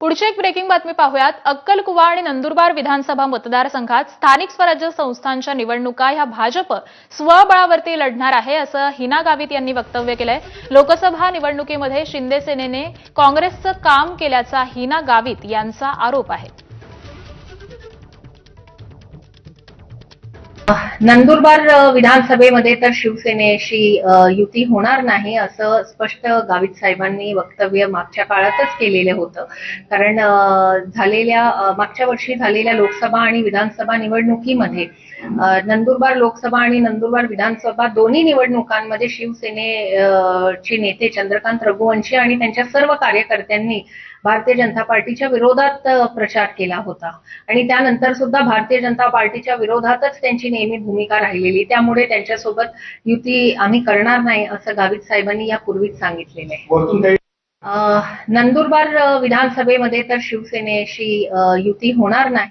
पुढची एक ब्रेकिंग बातमी पाहूयात. अक्कलकुवा आणि नंदुरबार विधानसभा मतदारसंघात स्थानिक स्वराज्य संस्थांच्या निवडणुका ह्या भाजप स्वबळावरती लढणार आहे असं हिना गावित यांनी वक्तव्य केलंय. लोकसभा निवडणुकीमध्ये शिंदे सेनेने काँग्रेसचं काम केल्याचा हिना गावित यांचा आरोप आहे. नंदुरबार विधानसभेमध्ये तर शिवसेनेशी युती होणार नाही असं स्पष्ट गावित साहेबांनी वक्तव्य मागच्या काळातच केलेलं होतं. कारण झालेल्या मागच्या वर्षी झालेल्या लोकसभा आणि विधानसभा निवडणुकीमध्ये नंदुरबार लोकसभा आणि नंदुरबार विधानसभा दोन्ही निवडणुकांमध्ये शिवसेने चे नेते चंद्रकांत रघुवंशी आणि त्यांच्या सर्व कार्यकर्त्यांनी भारतीय जनता पार्टीच्या विरोधात प्रचार केला होता. आणि त्यानंतर सुद्धा भारतीय जनता पार्टीच्या विरोधातच त्यांची नेहमी भूमिका राहिलेली. त्यामुळे त्यांच्यासोबत युती आम्ही करणार नाही असं गावित साहेबांनी यापूर्वीच सांगितलेलं आहे. नंदुरबार विधानसभेमध्ये तर शिवसेनेशी युती होणार नाही.